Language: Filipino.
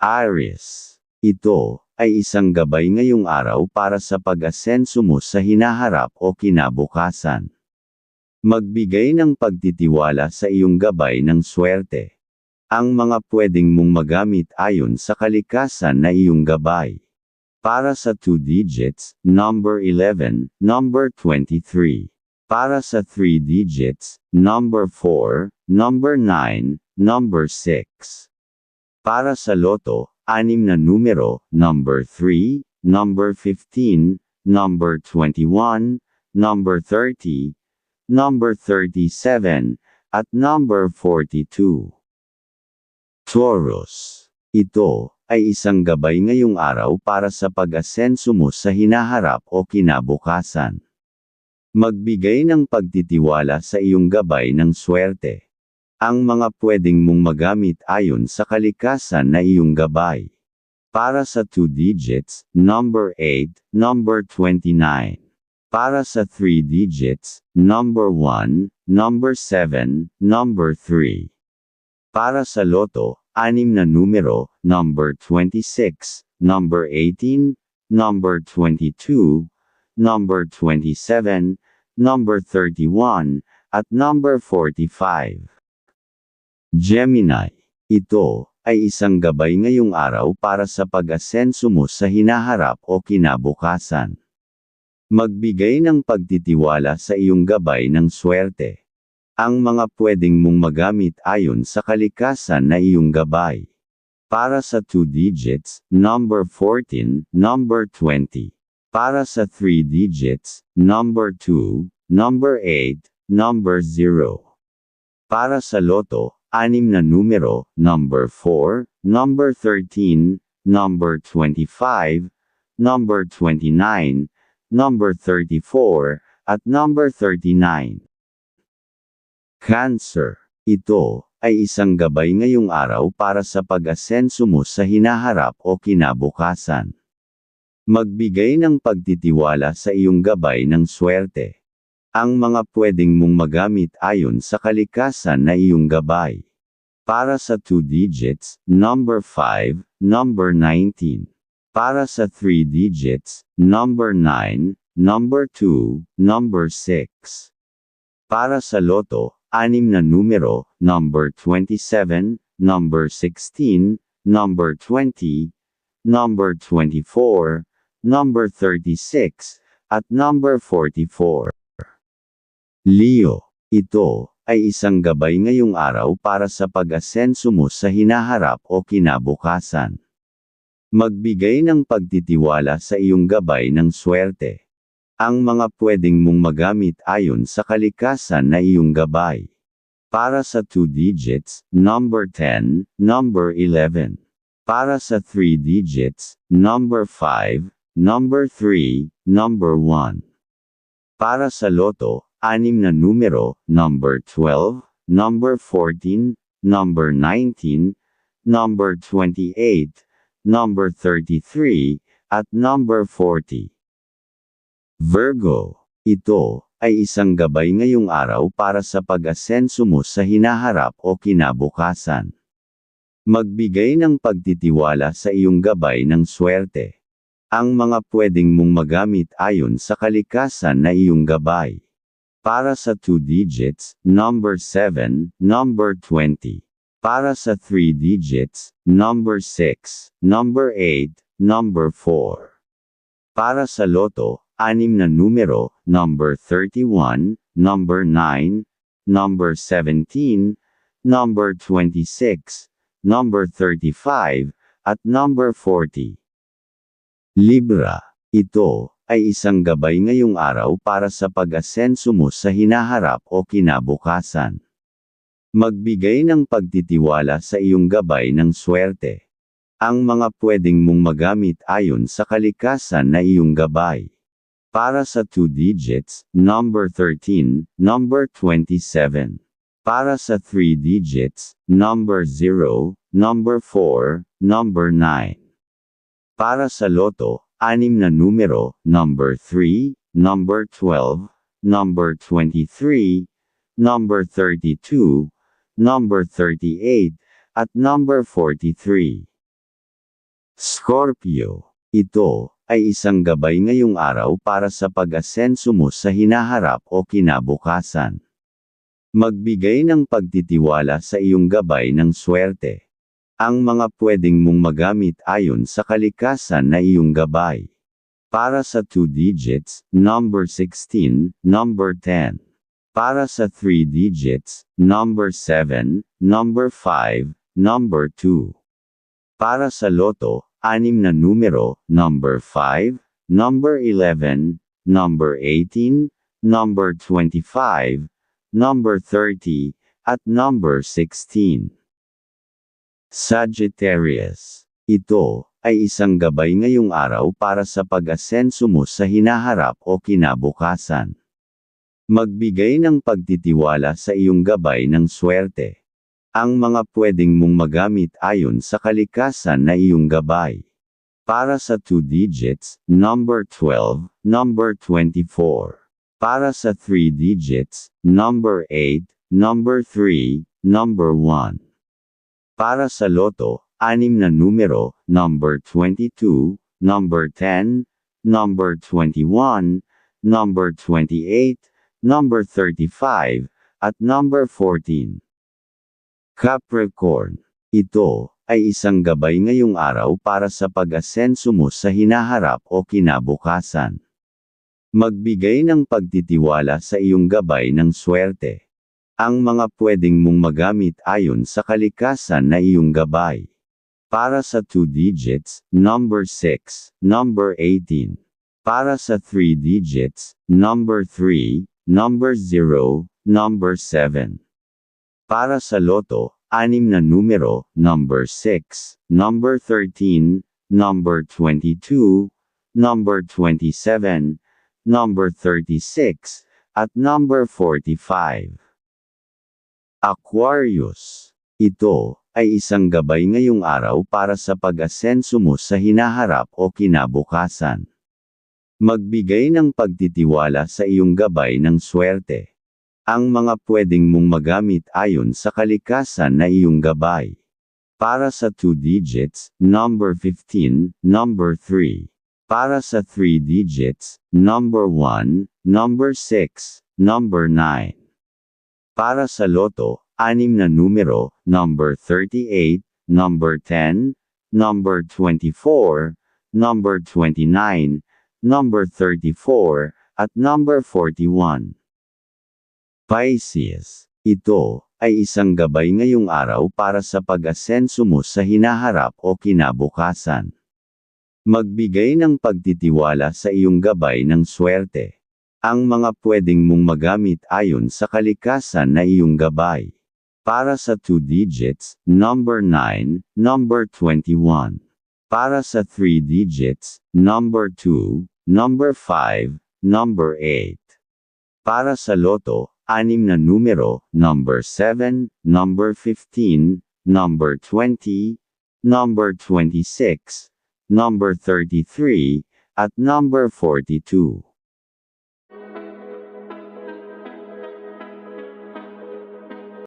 Aries. Ito ay isang gabay ngayong araw para sa pag-asenso mo sa hinaharap o kinabukasan. Magbigay ng pagtitiwala sa iyong gabay ng swerte. Ang mga pwedeng mong magamit ayon sa kalikasan na iyong gabay. Para sa 2 digits, number 11, number 23. Para sa 3 digits, number 4, number 9, number 6. Para sa loto, anim na numero, number 3, number 15, number 21, number 30, number 37, at number 42. Taurus. Ito ay isang gabay ngayong araw para sa pag-asenso mo sa hinaharap o kinabukasan. Magbigay ng pagtitiwala sa iyong gabay ng swerte ang mga pwedeng mong magamit ayon sa kalikasan na iyong gabay. Para sa 2 digits, number 8, number 29. Para sa 3 digits, number 1, number 7, number 3. Para sa loto, anim na numero, number 26, number 18, number 22, number 27, number 31, at number 45. Gemini. Ito ay isang gabay ngayong araw para sa pag-asenso mo sa hinaharap o kinabukasan. Magbigay ng pagtitiwala sa iyong gabay ng swerte. Ang mga pwedeng mong magamit ayon sa kalikasan na iyong gabay. Para sa 2 digits, number 14, number 20. Para sa 3 digits, number 2, number 8, number 0. Para sa loto, anim na numero, number 4, number 13, number 25, number 29, number 34, at number 39. Cancer. Ito ay isang gabay ngayong araw para sa pag-asenso mo sa hinaharap o kinabukasan. Magbigay ng pagtitiwala sa iyong gabay ng swerte. Ang mga pwedeng mong magamit ayon sa kalikasan na iyong gabay. Para sa 2 digits, number 5, number 19. Para sa 3 digits, number 9, number 2, number 6. Para sa loto, anim na numero, number 27, number 16, number 20, number 24, number 36, at number 44. Leo, ito ay isang gabay ngayong araw para sa pag-asenso mo sa hinaharap o kinabukasan. Magbigay ng pagtitiwala sa iyong gabay ng swerte. Ang mga pwedeng mong magamit ayon sa kalikasan na iyong gabay. Para sa 2 digits, number 10, number 11. Para sa 3 digits, number 5, number 3, number 1. Para sa loto, anim na numero, number 12, number 14, number 19, number 28, number 33, at number 40. Virgo, ito ay isang gabay ngayong araw para sa pag-asenso mo sa hinaharap o kinabukasan. Magbigay ng pagtitiwala sa iyong gabay ng swerte. Ang mga pwedeng mong magamit ayon sa kalikasan na iyong gabay. Para sa 2 digits, number 7, number 20. Para sa 3 digits, number 6, number 8, number 4. Para sa loto, anim na numero, number 31, number 9, number 17, number 26, number 35, at number 40. Libra. Ito ay isang gabay ngayong araw para sa pag-asenso mo sa hinaharap o kinabukasan. Magbigay ng pagtitiwala sa iyong gabay ng swerte. Ang mga pwedeng mong magamit ayon sa kalikasan na iyong gabay. Para sa 2 digits, number 13, number 27. Para sa 3 digits, number 0, number 4, number 9. Para sa loto, anim na numero, number 3, number 12, number 23, number 32, number 38, at number 43. Scorpio. Ito ay isang gabay ngayong araw para sa pag-asenso mo sa hinaharap o kinabukasan. Magbigay ng pagtitiwala sa iyong gabay ng swerte. Ang mga pwedeng mong magamit ayon sa kalikasan na iyong gabay. Para sa 2 digits, number 16, number 10. Para sa 3 digits, number 7, number 5, number 2. Para sa loto, anim na numero, number 5, number 11, number 18, number 25, number 30, at number 16. Sagittarius. Ito ay isang gabay ngayong araw para sa pag-asenso mo sa hinaharap o kinabukasan. Magbigay ng pagtitiwala sa iyong gabay ng swerte. Ang mga pwedeng mong magamit ayon sa kalikasan na iyong gabay. Para sa 2 digits, number 12, number 24. Para sa 3 digits, number 8, number 3, number 1. Para sa loto, anim na numero, number 22, number 10, number 21, number 28, number 35, at number 14. Capricorn. Ito ay isang gabay ngayong araw para sa pag-asenso mo sa hinaharap o kinabukasan. Magbigay ng pagtitiwala sa iyong gabay ng swerte. Ang mga pwedeng mong magamit ayon sa kalikasan na iyong gabay. Para sa 2 digits, number 6, number 18. Para sa 3 digits, number 3, number 0, number 7. Para sa loto, anim na numero, number 6, number 13, number 22, number 27, number 36, at number 45. Aquarius. Ito ay isang gabay ngayong araw para sa pag-asenso mo sa hinaharap o kinabukasan. Magbigay ng pagtitiwala sa iyong gabay ng swerte. Ang mga pwedeng mong magamit ayon sa kalikasan na iyong gabay. Para sa 2 digits, number 15, number 3. Para sa 3 digits, number 1, number 6, number 9. Para sa loto, anim na numero, number 38, number 10, number 24, number 29, number 34, at number 41. Pisces. Ito ay isang gabay ngayong araw para sa pag-asenso mo sa hinaharap o kinabukasan. Magbigay ng pagtitiwala sa iyong gabay ng swerte. Ang mga pwedeng mong magamit ayon sa kalikasan na iyong gabay. Para sa 2 digits, number 9, number 21. Para sa 3 digits, number 2, number 5, number 8. Para sa loto, anim na numero, number 7, number 15, number 20, number 26, number 33, at number 42.